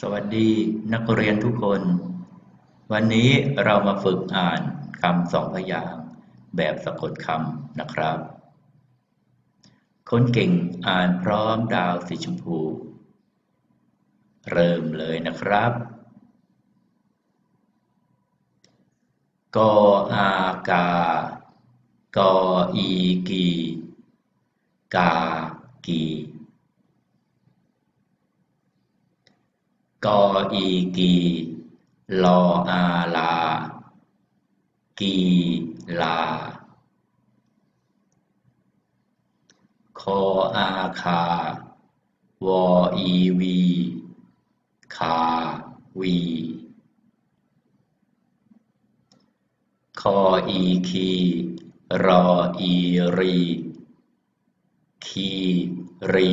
สวัสดีนักเรียนทุกคน วันนี้เรามาฝึกอ่านคำสองพยางค์แบบสะกดคำนะครับ คนเก่งอ่านพร้อมดาวสีชมพู เริ่มเลยนะครับ กออากากออีกี กากี กออีกีลออาลา กีลา คออาคาวออีวี คาวี คออีคีรออีรี คีรี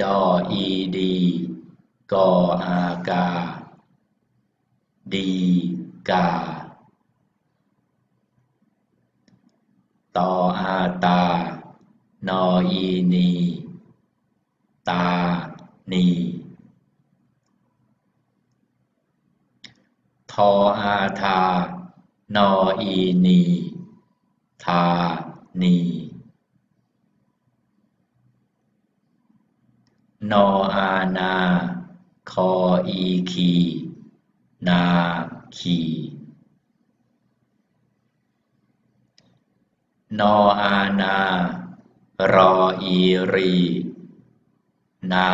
ดออีดี กออากา ดีกา ตออาตา นออีนี ตา นี ทออาทา นออีนี ทานี นออานา คออีคี นาคี นออานา รออีรี นา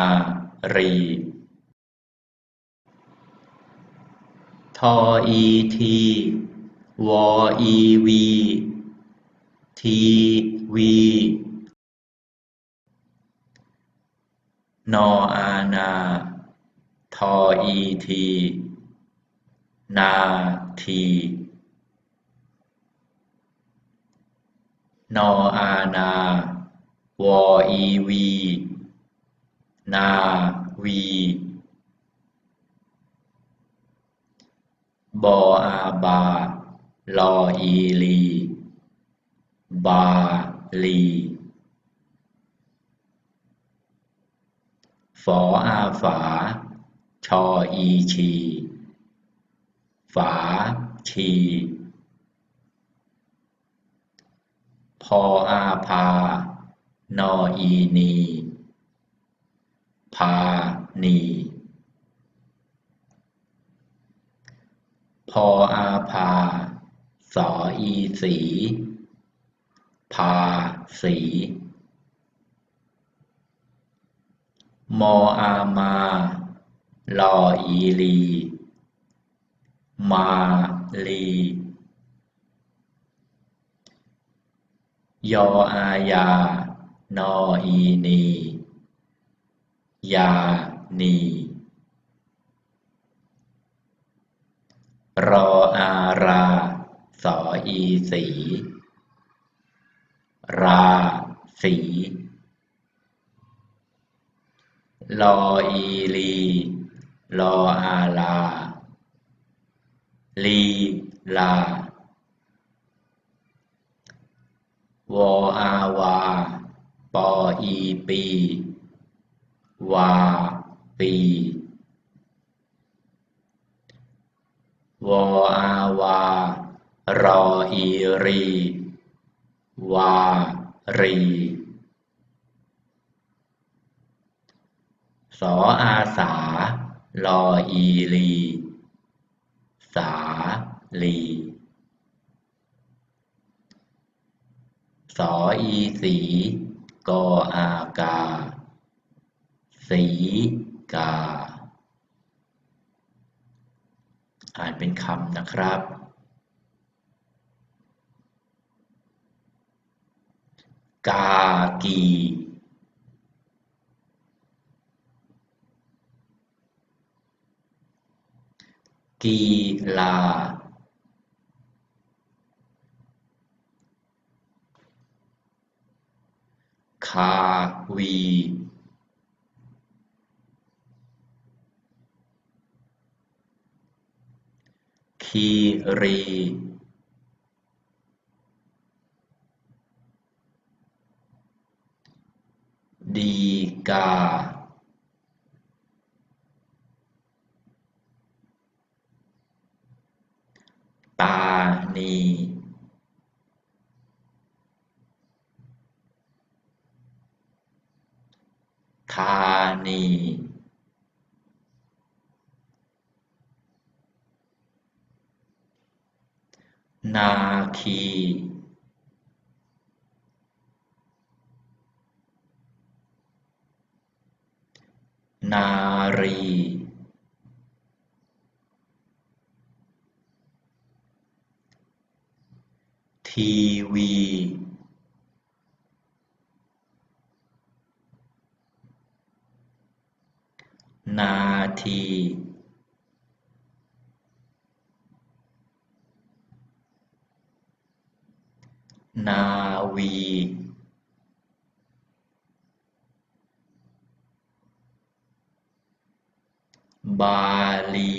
รี ทออีที วออีวี ทีวี นออานา ทออีที นาที นออานา วออีวี นาวี บออาบา ลออีลี บาลี ฝออาฝา ชออีชี ฝา ชี พออาพา นออีนี พา นี พออาพา สออีสี พา สี มออามา ลออีลี มาลี ยออายา นออีนี ยานี รออารา สออีสี ราสี ลออีลีลออาลา ลีลาวออาวา ปออีปี วาปีวออาวา รออีรี วารี สออาสาลออีลี สาลีสออีสีกออากา สีกา อ่านเป็นคำนะครับ กากี กีฬาคาวี คีรี ดีกา ตานีธานี นาคี นารี ทีวีนาทีนาวี บาลี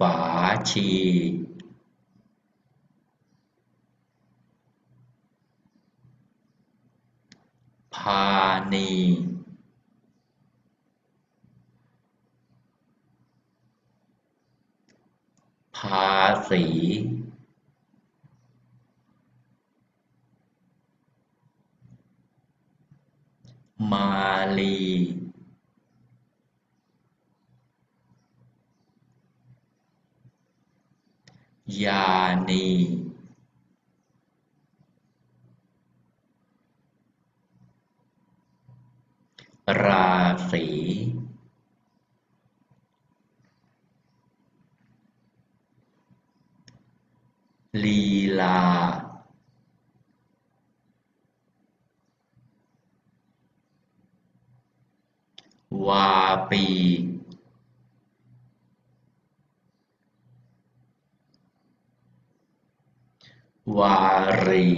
ฝาชี พานีภาษี มาลี ยานี ราศีลีลา วาปี วารี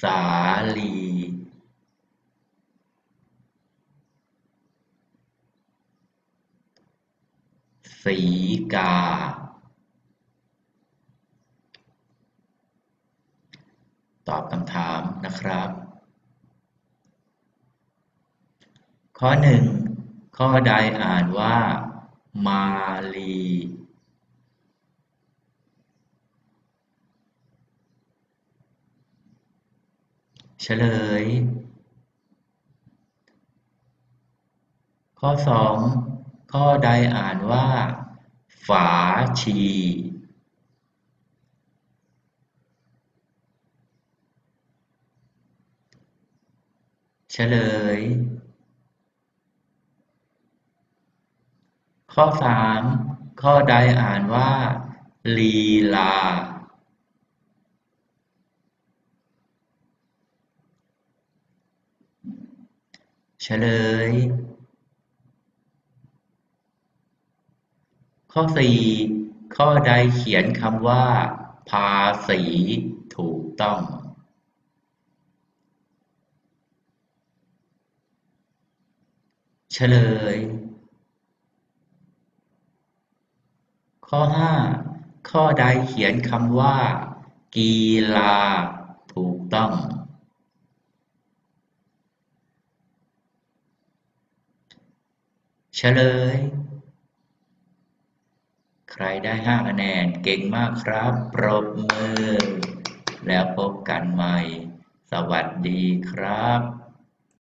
สาลี สีกา ตอบคำถามนะครับ ข้อหนึ่ง ข้อใดอ่านว่า มาลี เฉลย ข้อสองข้อใดอ่านว่า ฝาชี เฉลย ข้อสามข้อใดอ่านว่า ลีลา เฉลย ข้อสี่ข้อใดเขียนคำว่า ภาษีถูกต้อง เฉลย ข้อห้าข้อใดเขียนคำว่า กีฬา ถูกต้อง เฉลย ใครได้ห้าคะแนนเก่งมากครับ ปรบมือ แล้วพบกันใหม่ สวัสดีครับ